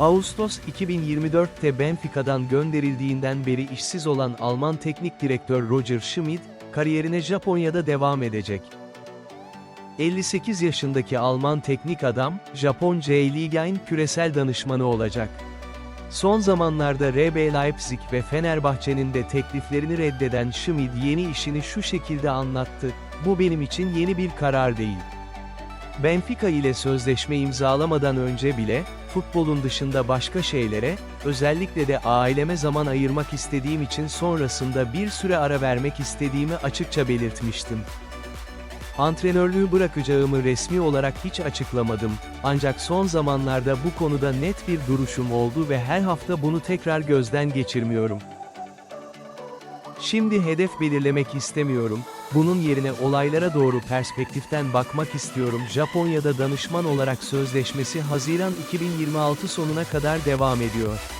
Ağustos 2024'te Benfica'dan gönderildiğinden beri işsiz olan Alman teknik direktör Roger Schmidt, kariyerine Japonya'da devam edecek. 58 yaşındaki Alman teknik adam, Japon J Liga'n küresel danışmanı olacak. Son zamanlarda RB Leipzig ve Fenerbahçe'nin de tekliflerini reddeden Schmidt yeni işini şu şekilde anlattı, bu benim için yeni bir karar değil. Benfica ile sözleşme imzalamadan önce bile, futbolun dışında başka şeylere, özellikle de aileme zaman ayırmak istediğim için sonrasında bir süre ara vermek istediğimi açıkça belirtmiştim. Antrenörlüğü bırakacağımı resmi olarak hiç açıklamadım, ancak son zamanlarda bu konuda net bir duruşum oldu ve her hafta bunu tekrar gözden geçirmiyorum. Şimdi hedef belirlemek istemiyorum, bunun yerine olaylara doğru perspektiften bakmak istiyorum. Japonya'da danışman olarak sözleşmesi Haziran 2026 sonuna kadar devam ediyor.